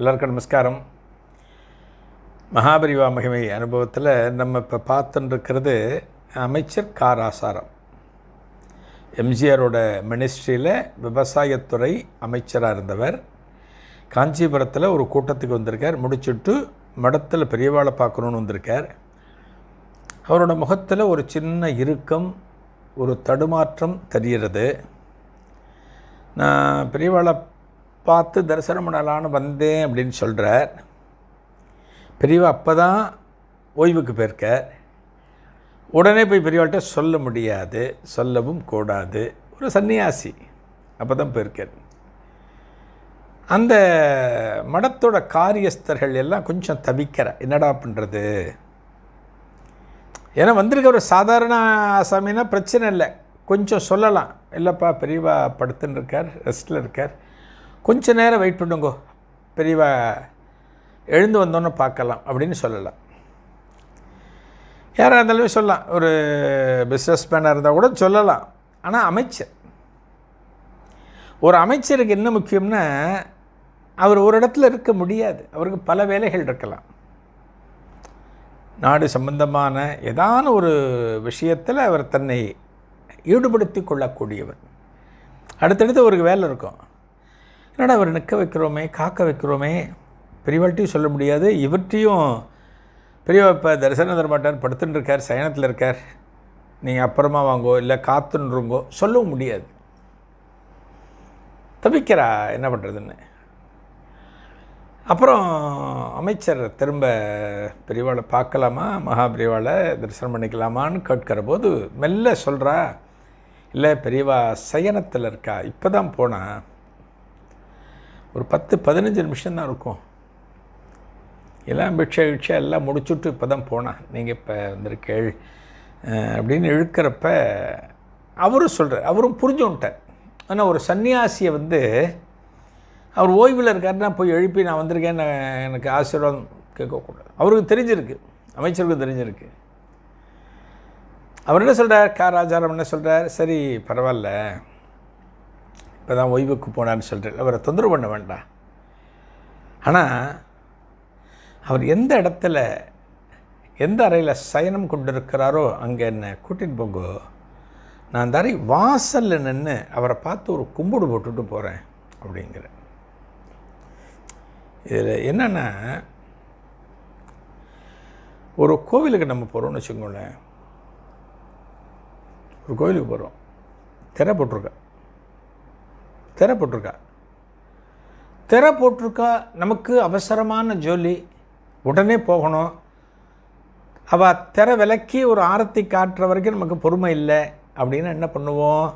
எல்லாருக்கும் நமஸ்காரம். மகாபரிவா மகிமை அனுபவத்தில் நம்ம இப்போ பார்த்துட்டுருக்கிறது அமைச்சர் காராசாரம். எம்ஜிஆரோட மினிஸ்ட்ரியில் விவசாயத்துறை அமைச்சராக இருந்தவர். காஞ்சிபுரத்தில் ஒரு கூட்டத்துக்கு வந்திருக்கார். முடிச்சுட்டு மடத்தில் பெரியவாளை பார்க்கணுன்னு வந்திருக்கார். அவரோட முகத்தில் ஒரு சின்ன இறுக்கம் ஒரு தடுமாற்றம் தெரிகிறது. நான் பெரியவாளை பார்த்து தரிசனம் பண்ணலான்னு வந்தேன் அப்படின்னு சொல்கிறார் பெரியவா அப்போ தான் ஓய்வுக்கு போயிருக்கார் உடனே போய் பெரியவாள்கிட்ட சொல்ல முடியாது சொல்லவும் கூடாது. ஒரு சன்னியாசி அப்போ தான் போயிருக்கார் அந்த மடத்தோட காரியஸ்தர்கள் எல்லாம் கொஞ்சம் தவிக்கிற என்னடா பண்ணுறது ஏன்னா வந்திருக்க ஒரு சாதாரண ஆசாமின்னா பிரச்சனை இல்லை. கொஞ்சம் சொல்லலாம். இல்லைப்பா பெரியவா படுத்துன்னு இருக்கார் ரெஸ்ட்டில் இருக்கார். கொஞ்ச நேரம் வெயிட் பண்ணுங்கோ. பெரியவா எழுந்து வந்தோன்னே பார்க்கலாம் அப்படின்னு சொல்லலாம். யாராக இருந்தாலும் சொல்லலாம். ஒரு பிஸ்னஸ் மேனாக இருந்தால் கூட சொல்லலாம். ஆனால் அமைச்சர். ஒரு அமைச்சருக்கு என்ன முக்கியம்னா அவர் ஒரு இடத்துல இருக்க முடியாது. அவருக்கு பல வேலைகள் இருக்கலாம். நாடு சம்பந்தமான ஏதான ஒரு விஷயத்தில் அவர் தன்னை ஈடுபடுத்தி கொள்ளக்கூடியவர். அடுத்தடுத்து அவருக்கு வேலை இருக்கும். என்னடா அவர் நிற்க வைக்கிறோமே காக்க வைக்கிறோமே? பெரியவாழ்ட்டையும் சொல்ல முடியாது. இவற்றையும் பெரியவா இப்போ தரிசனம் தரமாட்டார் படுத்துன்னு இருக்கார் சயனத்தில் இருக்கார். நீங்கள் அப்புறமா வாங்கோ இல்லை காத்துன்றுங்கோ சொல்லவும் முடியாது. தவிக்கிறா என்ன பண்ணுறதுன்னு அப்புறம் அமைச்சர் திரும்ப பெரியவாளை பார்க்கலாமா? மகா பெரியவாளை தரிசனம் பண்ணிக்கலாமான்னு கேட்கிற போது மெல்ல சொல்கிறா இல்லை பெரியவா சயனத்தில் இருக்கா? இப்போ தான் போனால் ஒரு பத்து பதினஞ்சு நிமிஷம் தான் இருக்கும். எல்லாம் பிக்ஷை கிக்ஷை எல்லாம் முடிச்சுட்டு இப்போ தான் போனான் நீங்கள் இப்போ வந்திருக்கேள். அப்படின்னு இழுக்கிறப்ப அவரும் சொல்கிறார் அவரும் புரிஞ்சுன்ட்டார் ஆனால் ஒரு சன்னியாசியை வந்து அவர் ஓய்வில் இருக்காருன்னா போய் எழுப்பி நான் வந்திருக்கேன் நான் எனக்கு ஆசீர்வாதம் கேட்கக்கூடாது அவருக்கு தெரிஞ்சிருக்கு. அமைச்சருக்கு தெரிஞ்சிருக்கு. அவர் என்ன சொல்கிறார் கா ராஜாராம் என்ன சொல்கிறார் சரி பரவாயில்ல. இப்போ தான் ஓய்வுக்கு போனான்னு சொல்லிட்டு அவரை தொந்தரவு பண்ண வேண்டாம். ஆனால் அவர் எந்த இடத்துல எந்த அறையில் சயனம் கொண்டிருக்கிறாரோ அங்கே என்னை கூட்டிகிட்டு போங்கோ. நான் அந்த அறை வாசலில் நின்று அவரை பார்த்து ஒரு கும்பிடு போட்டுட்டு போகிறேன் அப்படிங்கிற. இதில் என்னென்னா ஒரு கோவிலுக்கு நம்ம போகிறோம்னு வச்சுக்கோங்களேன். ஒரு கோவிலுக்கு போகிறோம் திரை போட்டிருக்கேன் திரை போட்டிருக்கா திரை போட்டிருக்கா நமக்கு அவசரமான ஜோலி உடனே போகணும். அவள் திரை விலக்கி ஒரு ஆரத்தி காட்டுற வரைக்கும் நமக்கு பொறுமை இல்லை. அப்படின்னு என்ன பண்ணுவோம்?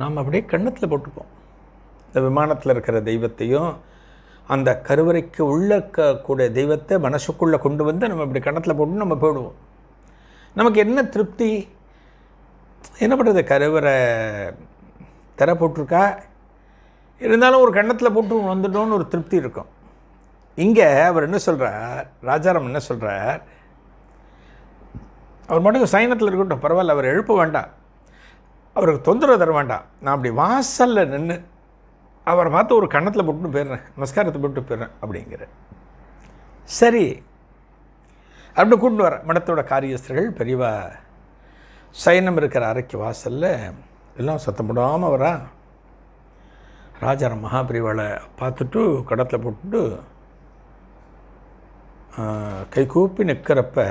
நாம் அப்படியே கண்ணத்தில் போட்டுப்போம். இந்த விமானத்தில் இருக்கிற தெய்வத்தையும் அந்த கருவறைக்கு உள்ளே இருக்கக்கூடிய தெய்வத்தை மனசுக்குள்ளே கொண்டு வந்து நம்ம இப்படி கணத்தில் போட்டு நம்ம போயிடுவோம். நமக்கு என்ன திருப்தி? என்ன பண்ணுறது கருவறை திற போட்டிருக்கா இருந்தாலும் ஒரு கன்னத்தில் போட்டு வந்துட்டோன்னு ஒரு திருப்தி இருக்கும். இங்கே அவர் என்ன சொல்கிறார் ராஜாராம் என்ன சொல்கிறார் அவர் மட்டும் சைனத்தில் இருக்கட்டும் பரவாயில்ல அவர் எழுப்ப வேண்டாம். அவருக்கு தொந்தரவு தர வேண்டாம். நான் அப்படி வாசலில் நின்று அவரை பார்த்து ஒரு கன்னத்தில் போட்டு போயிடுறேன் நமஸ்காரத்தை போட்டு போயிடுறேன் அப்படிங்கிற சரி. அப்படின்னு கூட்டு வரேன் மடத்தோட காரியஸ்தர்கள் பெரியவா சைனம் இருக்கிற அறைக்கு வாசலில் எல்லாம் சத்தம் போடாமல் வரா ராஜாராம் மகாபிரிவாளை பார்த்துட்டு கடத்தில் போட்டுட்டு கைகூப்பி நிற்கிறப்ப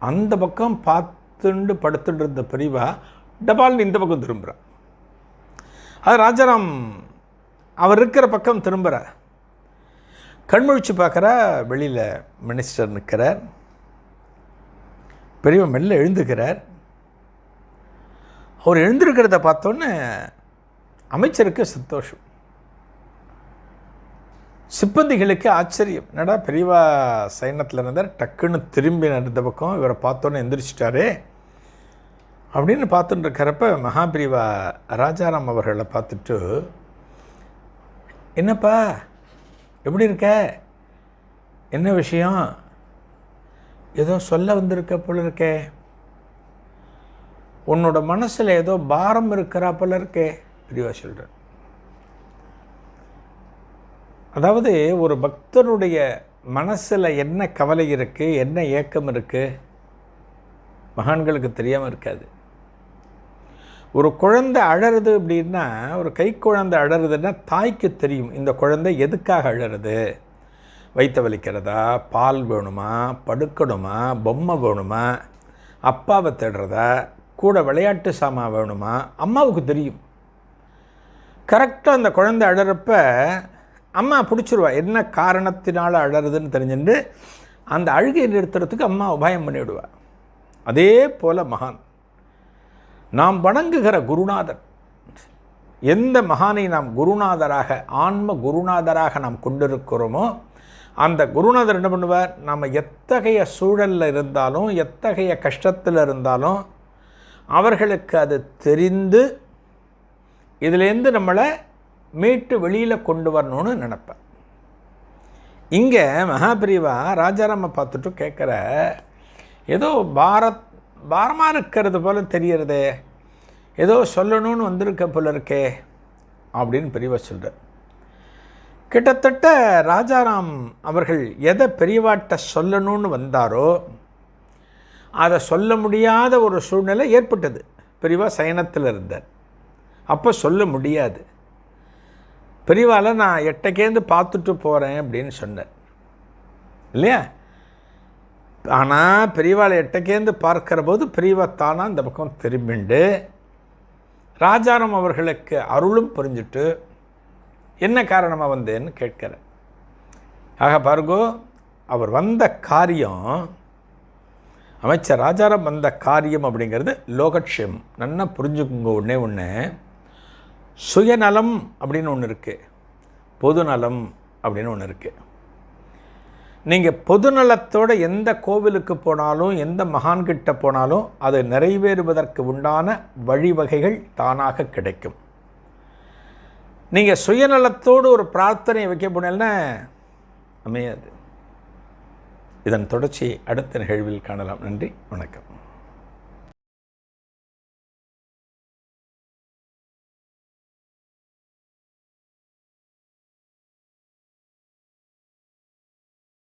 அந்த பக்கம் பார்த்துண்டு படுத்துட்டு இருந்த பிரிவா டபால்னு இந்த பக்கம் திரும்புகிறா அது ராஜாராம் அவர் இருக்கிற பக்கம் திரும்புகிறார் கண்முழிச்சு பார்க்குற வெளியில் மினிஸ்டர் நிற்கிறார் பெரியவன் மெல்ல எழுந்துக்கிறார். அவர் எழுந்திருக்கிறத பார்த்தோன்னே அமைச்சருக்கு சந்தோஷம். சிப்பந்திகளுக்கு ஆச்சரியம். என்னடா பெரியவா சைனத்தில் இருந்தார் டக்குன்னு திரும்பி நடந்த பக்கம் இவரை பார்த்தோன்னே எந்திரிச்சிட்டாரே அப்படின்னு பார்த்துட்டு இருக்கிறப்ப மகாபிரிவா ராஜாராம் அவர்களை பார்த்துட்டு என்னப்பா எப்படி இருக்க? என்ன விஷயம்? ஏதோ சொல்ல வந்திருக்க போல இருக்கே. உன்னோட மனசில் ஏதோ பாரம் இருக்கிறா போல இருக்கே. பிரிவா சொல்கிறேன் அதாவது ஒரு பக்தனுடைய மனசில் என்ன கவலை இருக்குது என்ன ஏக்கம் இருக்குது மகான்களுக்கு தெரியாமல் இருக்காது. ஒரு குழந்தை அழறது அப்படின்னா ஒரு கை குழந்தை அழறதுன்னா தாய்க்கு தெரியும் இந்த குழந்தை எதுக்காக அழறது? வைத்த வலிக்கிறதா? பால் வேணுமா? படுக்கணுமா? பொம்மை வேணுமா? அப்பாவை தேடுறதா? கூட விளையாட்டு சாமான் வேணுமா? அம்மாவுக்கு தெரியும். கரெக்டாக அந்த குழந்தை அழறப்ப அம்மா பிடிச்சிருவா. என்ன காரணத்தினால் அழறதுன்னு தெரிஞ்சுட்டு அந்த அழுகையை நிறுத்துறதுக்கு அம்மா உபாயம் பண்ணிவிடுவா. அதே போல் மகான். நாம் வணங்குகிற குருநாதர். எந்த மகானை நாம் குருநாதராக ஆன்ம குருநாதராக நாம் கொண்டிருக்கிறோமோ அந்த குருநாதர் என்ன பண்ணுவார்? நம்ம எத்தகைய சூழலில் இருந்தாலும் எத்தகைய கஷ்டத்தில் இருந்தாலும் அவர்களுக்கு அது தெரிந்து இதுலேருந்து நம்மளை மீட்டு வெளியில் கொண்டு வரணும்னு நினப்பேன். இங்கே மகாபிரிவா ராஜாராம பார்த்துட்டு கேட்குற ஏதோ பாரத் பாரமாக இருக்கிறது போல் தெரியறதே ஏதோ சொல்லணும்னு வந்திருக்க போல இருக்கே அப்படின்னு பெரியவா சொல்கிறார் கிட்டத்தட்ட ராஜாராம் அவர்கள் எதை பெரியவாட்ட சொல்லணும்னு வந்தாரோ அதை சொல்ல முடியாத ஒரு சூழ்நிலை ஏற்பட்டது. பெரியவா சயனத்தில் இருந்தார் அப்போ சொல்ல முடியாது. பெரியவால நான் எட்டைக்கேந்து பார்த்துட்டு போகிறேன் அப்படின்னு சொன்னேன். இல்லையா? ஆனால் பெரியவாளை எட்டைக்கேந்து பார்க்கிற போது பெரியவா தானா இந்த பக்கம் திரும்பிண்டு ராஜாராம் அவர்களுக்கு அருளும் புரிஞ்சுட்டு என்ன காரணமாக வந்தேன்னு கேட்கிறேன் ஆக பாருங்கோ அவர் வந்த காரியம் அமைச்சர் ராஜாராம் வந்த காரியம் அப்படிங்கிறது லோகக்ஷேம் நல்லா புரிஞ்சுக்குங்க ஒன்றே ஒன்று சுயநலம் அப்படின்னு ஒன்று இருக்குது பொதுநலம் அப்படின்னு ஒன்று இருக்குது நீங்கள் பொதுநலத்தோடு எந்த கோவிலுக்கு போனாலும் எந்த மகான்கிட்ட போனாலும் அது நிறைவேறுவதற்கு உண்டான வழிவகைகள் தானாக கிடைக்கும். நீங்கள் சுயநலத்தோடு ஒரு பிரார்த்தனை வைக்க போனீங்கன்னா அமையாது. இதன் தொடர்ச்சி அடுத்த நிகழ்வில் காணலாம். நன்றி. வணக்கம்.